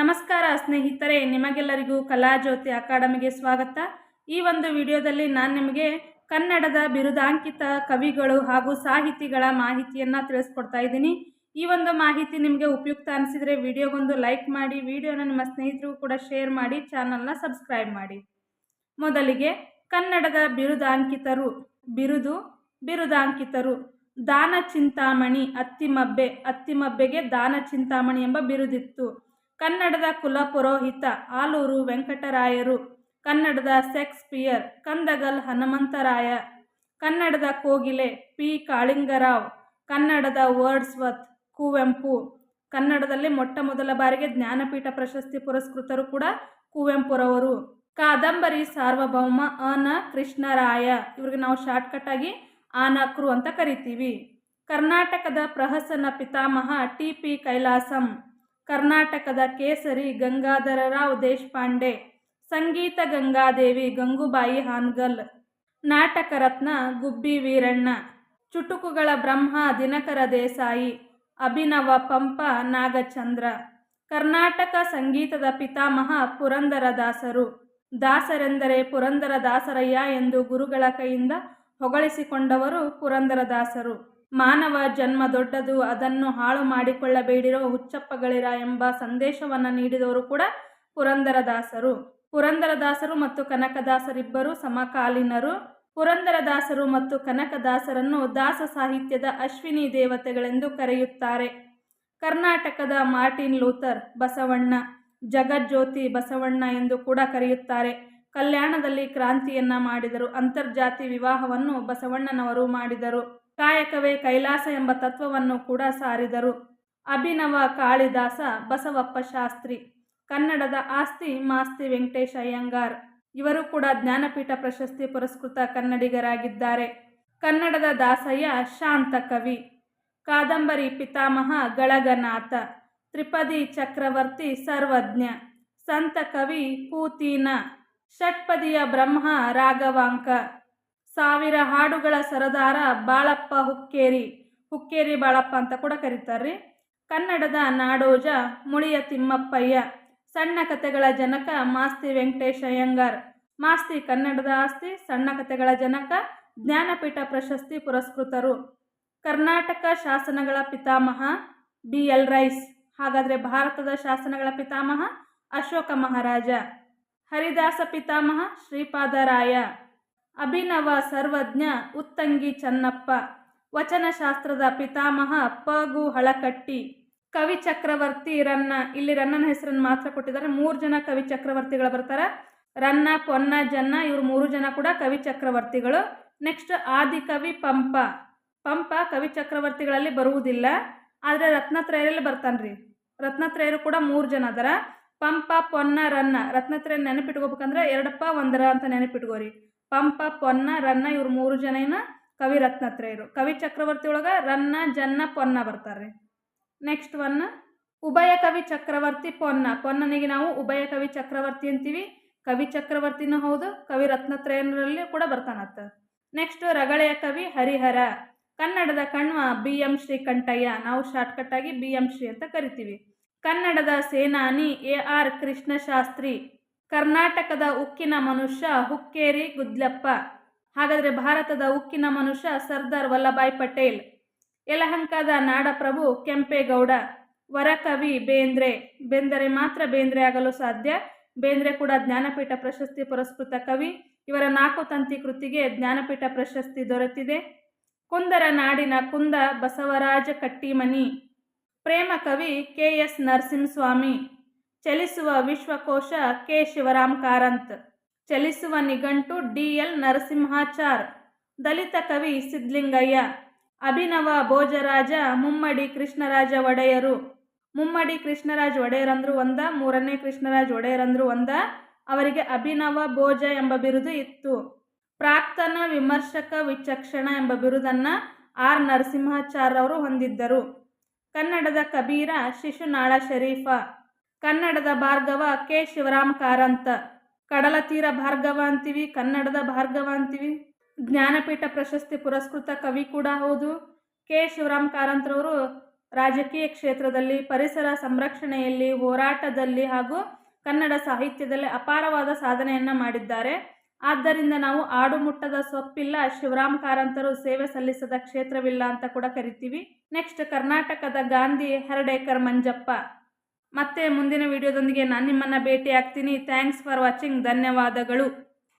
ನಮಸ್ಕಾರ ಸ್ನೇಹಿತರೆ, ನಿಮಗೆಲ್ಲರಿಗೂ ಕಲಾಜ್ಯೋತಿ ಅಕಾಡೆಮಿಗೆ ಸ್ವಾಗತ. ಈ ಒಂದು ವಿಡಿಯೋದಲ್ಲಿ ನಾನು ನಿಮಗೆ ಕನ್ನಡದ ಬಿರುದಾಂಕಿತ ಕವಿಗಳು ಹಾಗೂ ಸಾಹಿತಿಗಳ ಮಾಹಿತಿಯನ್ನು ತಿಳಿಸ್ಕೊಡ್ತಾ ಇದ್ದೀನಿ. ಈ ಒಂದು ಮಾಹಿತಿ ನಿಮಗೆ ಉಪಯುಕ್ತ ಅನಿಸಿದರೆ ವಿಡಿಯೋಗೊಂದು ಲೈಕ್ ಮಾಡಿ, ವಿಡಿಯೋನ ನಿಮ್ಮ ಸ್ನೇಹಿತರಿಗೂ ಕೂಡ ಶೇರ್ ಮಾಡಿ, ಚಾನಲ್ನ ಸಬ್ಸ್ಕ್ರೈಬ್ ಮಾಡಿ. ಮೊದಲಿಗೆ ಕನ್ನಡದ ಬಿರುದಾಂಕಿತರು, ಬಿರುದು, ಬಿರುದಾಂಕಿತರು. ದಾನ ಚಿಂತಾಮಣಿ, ಅತ್ತಿಮಬ್ಬೆ, ಅತ್ತಿಮಬ್ಬೆಗೆ ದಾನ ಚಿಂತಾಮಣಿ ಎಂಬ ಬಿರುದಿತ್ತು. ಕನ್ನಡದ ಕುಲಪುರೋಹಿತ ಆಲೂರು ವೆಂಕಟರಾಯರು, ಕನ್ನಡದ ಶೇಕ್ಸ್ಪಿಯರ್ ಕಂದಗಲ್ ಹನುಮಂತರಾಯ, ಕನ್ನಡದ ಕೋಗಿಲೆ ಪಿ ಕಾಳಿಂಗರಾವ್, ಕನ್ನಡದ ವರ್ಡ್ಸ್ವತ್ ಕುವೆಂಪು, ಕನ್ನಡದಲ್ಲಿ ಮೊಟ್ಟ ಮೊದಲ ಬಾರಿಗೆ ಜ್ಞಾನಪೀಠ ಪ್ರಶಸ್ತಿ ಪುರಸ್ಕೃತರು ಕೂಡ ಕುವೆಂಪುರವರು. ಕಾದಂಬರಿ ಸಾರ್ವಭೌಮ ಅನ ಕೃಷ್ಣರಾಯ. ಇವ್ರಿಗೆ ನಾವು ಶಾರ್ಟ್ಕಟ್ ಆಗಿ ಆನಕ್ರು ಅಂತ ಕರಿತೀವಿ. ಕರ್ನಾಟಕದ ಪ್ರಹಸನ ಪಿತಾಮಹ ಟಿ ಪಿ ಕೈಲಾಸಂ. ಕರ್ನಾಟಕದ ಕೇಸರಿ ಗಂಗಾಧರರಾವ್ ದೇಶಪಾಂಡೆ, ಸಂಗೀತ ಗಂಗಾದೇವಿ ಗಂಗೂಬಾಯಿ ಹಾನ್ಗಲ್, ನಾಟಕ ರತ್ನ ಗುಬ್ಬಿ ವೀರಣ್ಣ, ಚುಟುಕುಗಳ ಬ್ರಹ್ಮ ದಿನಕರ ದೇಸಾಯಿ, ಅಭಿನವ ಪಂಪ ನಾಗಚಂದ್ರ, ಕರ್ನಾಟಕ ಸಂಗೀತದ ಪಿತಾಮಹ ಪುರಂದರದಾಸರು ದಾಸರೆಂದರೆ ಪುರಂದರದಾಸರಯ್ಯ ಎಂದು ಗುರುಗಳ ಕೈಯಿಂದ ಹೊಗಳಿಸಿಕೊಂಡವರು ಪುರಂದರದಾಸರು ಮಾನವ ಜನ್ಮ ದೊಡ್ಡದು, ಅದನ್ನು ಹಾಳು ಮಾಡಿಕೊಳ್ಳಬೇಡಿರೋ ಹುಚ್ಚಪ್ಪಗಳಿರ ಎಂಬ ಸಂದೇಶವನ್ನು ನೀಡಿದವರು ಕೂಡ ಪುರಂದರದಾಸರು. ಪುರಂದರದಾಸರು ಮತ್ತು ಕನಕದಾಸರಿಬ್ಬರು ಸಮಕಾಲೀನರು. ಪುರಂದರದಾಸರು ಮತ್ತು ಕನಕದಾಸರನ್ನು ದಾಸ ಸಾಹಿತ್ಯದ ಅಶ್ವಿನಿ ದೇವತೆಗಳೆಂದು ಕರೆಯುತ್ತಾರೆ. ಕರ್ನಾಟಕದ ಮಾರ್ಟಿನ್ ಲೂಥರ್, ಬಸವಣ್ಣ, ಜಗಜ್ಯೋತಿ ಬಸವಣ್ಣ ಎಂದು ಕೂಡ ಕರೆಯುತ್ತಾರೆ. ಕಲ್ಯಾಣದಲ್ಲಿ ಕ್ರಾಂತಿಯನ್ನ ಮಾಡಿದರು. ಅಂತರ್ಜಾತಿ ವಿವಾಹವನ್ನು ಬಸವಣ್ಣನವರು ಮಾಡಿದರು. ಕಾಯಕವೇ ಕೈಲಾಸ ಎಂಬ ತತ್ವವನ್ನು ಕೂಡ ಸಾರಿದರು. ಅಭಿನವ ಕಾಳಿದಾಸ ಬಸವಪ್ಪ ಶಾಸ್ತ್ರಿ, ಕನ್ನಡದ ಆಸ್ತಿ ಮಾಸ್ತಿ ವೆಂಕಟೇಶ ಅಯ್ಯಂಗಾರ್. ಇವರು ಕೂಡ ಜ್ಞಾನಪೀಠ ಪ್ರಶಸ್ತಿ ಪುರಸ್ಕೃತ ಕನ್ನಡಿಗರಾಗಿದ್ದಾರೆ. ಕನ್ನಡದ ದಾಸಯ್ಯ ಶಾಂತ ಕವಿ, ಕಾದಂಬರಿ ಪಿತಾಮಹ ಗಳಗನಾಥ, ತ್ರಿಪದಿ ಚಕ್ರವರ್ತಿ ಸರ್ವಜ್ಞ, ಸಂತ ಕವಿ ಪೂತೀನ, ಷಟ್ಪದಿಯ ಬ್ರಹ್ಮ ರಾಘವಾಂಕ. ಸಾವಿರ ಹಾಡುಗಳ ಸರದಾರ ಬಾಳಪ್ಪ ಹುಕ್ಕೇರಿ ಹುಕ್ಕೇರಿ ಬಾಳಪ್ಪ ಅಂತ ಕೂಡ ಕರೀತಾರ್ರಿ. ಕನ್ನಡದ ನಾಡೋಜ ಮುಳಿಯ ತಿಮ್ಮಪ್ಪಯ್ಯ, ಸಣ್ಣ ಕಥೆಗಳ ಜನಕ ಮಾಸ್ತಿ ವೆಂಕಟೇಶ ಅಯ್ಯಂಗಾರ್, ಮಾಸ್ತಿ ಕನ್ನಡದ ಆಸ್ತಿ, ಸಣ್ಣ ಕಥೆಗಳ ಜನಕ, ಜ್ಞಾನಪೀಠ ಪ್ರಶಸ್ತಿ ಪುರಸ್ಕೃತರು. ಕರ್ನಾಟಕ ಶಾಸನಗಳ ಪಿತಾಮಹ ಬಿ ಎಲ್ ರೈಸ್, ಹಾಗಾದರೆ ಭಾರತದ ಶಾಸನಗಳ ಪಿತಾಮಹ ಅಶೋಕ ಮಹಾರಾಜ. ಹರಿದಾಸ ಪಿತಾಮಹ ಶ್ರೀಪಾದರಾಯ. ಅಭಿನವ ಸರ್ವಜ್ಞ ಉತ್ತಂಗಿ ಚನ್ನಪ್ಪ. ವಚನಶಾಸ್ತ್ರದ ಪಿತಾಮಹ ಪಗು ಹಳಕಟ್ಟಿ. ಕವಿ ಚಕ್ರವರ್ತಿ ರನ್ನ, ಇಲ್ಲಿ ರನ್ನನ ಹೆಸರನ್ನು ಮಾತ್ರ ಕೊಟ್ಟಿದ್ದಾರೆ. ಮೂರು ಜನ ಕವಿ ಚಕ್ರವರ್ತಿಗಳು ಬರ್ತಾರೆ. ರನ್ನ, ಪೊನ್ನ, ಜನ್ನ, ಇವರು ಮೂರು ಜನ ಕೂಡ ಕವಿ ಚಕ್ರವರ್ತಿಗಳು. ನೆಕ್ಸ್ಟ್ ಆದಿಕವಿ ಪಂಪ. ಪಂಪ ಕವಿ ಚಕ್ರವರ್ತಿಗಳಲ್ಲಿ ಬರುವುದಿಲ್ಲ. ಆದರೆ ರತ್ನತ್ರಯರಲ್ಲಿ ಬರ್ತಾನ್ರಿ. ರತ್ನತ್ರಯರು ಕೂಡ ಮೂರು ಜನ ಅದರ. ಪಂಪ, ಪೊನ್ನ, ರನ್ನ. ರತ್ನತ್ರಯ ನೆನಪಿಟ್ಕೋಬೇಕಂದ್ರೆ ಎರಡಪ್ಪ, ಒಂದರ ಅಂತ ನೆನಪಿಟ್ಕೋರಿ. ಪಂಪ, ಪೊನ್ನ, ರನ್ನ ಇವ್ರು ಮೂರು ಜನ ಏನ ಕವಿ ರತ್ನತ್ರಯರು ಕವಿ ಚಕ್ರವರ್ತಿ ಒಳಗೆ ರನ್ನ, ಜನ್ನ, ಪೊನ್ನ ಬರ್ತಾರೆ. ನೆಕ್ಸ್ಟ್ ಒನ್ ಉಭಯ ಕವಿ ಚಕ್ರವರ್ತಿ, ಪೊನ್ನ. ಪೊನ್ನನಿಗೆ ನಾವು ಉಭಯ ಕವಿ ಚಕ್ರವರ್ತಿ ಅಂತೀವಿ. ಕವಿ ಚಕ್ರವರ್ತಿನೂ ಹೌದು, ಕವಿ ರತ್ನತ್ರಯನರಲ್ಲಿ ಕೂಡ ಬರ್ತಾನತ್ತ ನೆಕ್ಸ್ಟ್ ರಗಳೆಯ ಕವಿ ಹರಿಹರ. ಕನ್ನಡದ ಕಣ್ವ ಬಿ ಎಂ ಶ್ರೀಕಂಠಯ್ಯ. ನಾವು ಶಾರ್ಟ್ಕಟ್ ಆಗಿ ಬಿ ಎಂ ಶ್ರೀ ಅಂತ ಕರಿತೀವಿ. ಕನ್ನಡದ ಸೇನಾನಿ ಎ ಆರ್ ಕೃಷ್ಣಶಾಸ್ತ್ರಿ. ಕರ್ನಾಟಕದ ಉಕ್ಕಿನ ಮನುಷ್ಯ ಹುಕ್ಕೇರಿ ಗುದ್ಲಪ್ಪ. ಹಾಗಾದರೆ ಭಾರತದ ಉಕ್ಕಿನ ಮನುಷ್ಯ ಸರ್ದಾರ್ ವಲ್ಲಭಾಯ್ ಪಟೇಲ್. ಯಲಹಂಕದ ನಾಡಪ್ರಭು ಕೆಂಪೇಗೌಡ. ವರಕವಿ ಬೇಂದ್ರೆ. ಬೆಂದರೆ ಮಾತ್ರ ಬೇಂದ್ರೆ ಆಗಲು ಸಾಧ್ಯ. ಬೇಂದ್ರೆ ಕೂಡ ಜ್ಞಾನಪೀಠ ಪ್ರಶಸ್ತಿ ಪುರಸ್ಕೃತ ಕವಿ. ಇವರ ನಾಲ್ಕು ತಂತಿ ಕೃತಿಗೆ ಜ್ಞಾನಪೀಠ ಪ್ರಶಸ್ತಿ ದೊರೆತಿದೆ. ಕುಂದರ ನಾಡಿನ ಕುಂದ ಬಸವರಾಜ ಕಟ್ಟಿಮನಿ. ಪ್ರೇಮ ಕವಿ ಕೆ ಎಸ್ ನರಸಿಂಹಸ್ವಾಮಿ. ಚಲಿಸುವ ವಿಶ್ವಕೋಶ ಕೆ. ಶಿವರಾಮ್ ಕಾರಂತ್. ಚಲಿಸುವ ನಿಘಂಟು ಡಿ. ಎಲ್. ನರಸಿಂಹಾಚಾರ್. ದಲಿತ ಕವಿ ಸಿದ್ಲಿಂಗಯ್ಯ ಅಭಿನವ ಭೋಜರಾಜ ಮುಮ್ಮಡಿ ಕೃಷ್ಣರಾಜ ಒಡೆಯರು. ಮುಮ್ಮಡಿ ಕೃಷ್ಣರಾಜ ಒಡೆಯರಂದ್ರು ಒಂದ, ಮೂರನೇ ಕೃಷ್ಣರಾಜ್ ಒಡೆಯರಂದ್ರು ಒಂದ. ಅವರಿಗೆ ಅಭಿನವ ಭೋಜ ಎಂಬ ಬಿರುದು ಇತ್ತು. ಪ್ರಾಕ್ತನ, ವಿಮರ್ಶಕ, ವಿಚಕ್ಷಣ ಎಂಬ ಬಿರುದನ್ನು ಆರ್. ನರಸಿಂಹಾಚಾರ್ ಅವರು ಹೊಂದಿದ್ದರು. ಕನ್ನಡದ ಕಬೀರ ಶಿಶುನಾಳ ಶರೀಫ. ಕನ್ನಡದ ಭಾರ್ಗವ ಕೆ. ಶಿವರಾಮ್ ಕಾರಂತ ಕಡಲ ತೀರ ಭಾರ್ಗವ ಅಂತೀವಿ, ಕನ್ನಡದ ಭಾರ್ಗವ ಅಂತೀವಿ. ಜ್ಞಾನಪೀಠ ಪ್ರಶಸ್ತಿ ಪುರಸ್ಕೃತ ಕವಿ ಕೂಡ ಹೌದು. ಕೆ. ಶಿವರಾಮ್ ಕಾರಂತರವರು ರಾಜಕೀಯ ಕ್ಷೇತ್ರದಲ್ಲಿ, ಪರಿಸರ ಸಂರಕ್ಷಣೆಯಲ್ಲಿ, ಹೋರಾಟದಲ್ಲಿ ಹಾಗೂ ಕನ್ನಡ ಸಾಹಿತ್ಯದಲ್ಲಿ ಅಪಾರವಾದ ಸಾಧನೆಯನ್ನು ಮಾಡಿದ್ದಾರೆ. ಆದ್ದರಿಂದ ನಾವು ಆಡು ಮುಟ್ಟದ ಸೊಪ್ಪಿಲ್ಲ ಶಿವರಾಮ್ ಕಾರಂತರು ಸೇವೆ ಸಲ್ಲಿಸದ ಕ್ಷೇತ್ರವಿಲ್ಲ ಅಂತ ಕೂಡ ಕರಿತೀವಿ. ನೆಕ್ಸ್ಟ್ ಕರ್ನಾಟಕದ ಗಾಂಧಿ ಹರಡೇಕರ್ ಮಂಜಪ್ಪ. ಮತ್ತೆ ಮುಂದಿನ ವಿಡಿಯೋದೊಂದಿಗೆ ನಾನು ನಿಮ್ಮನ್ನು ಭೇಟಿ ಆಗ್ತೀನಿ ಥ್ಯಾಂಕ್ಸ್ ಫಾರ್ ವಾಚಿಂಗ್ ಧನ್ಯವಾದಗಳು.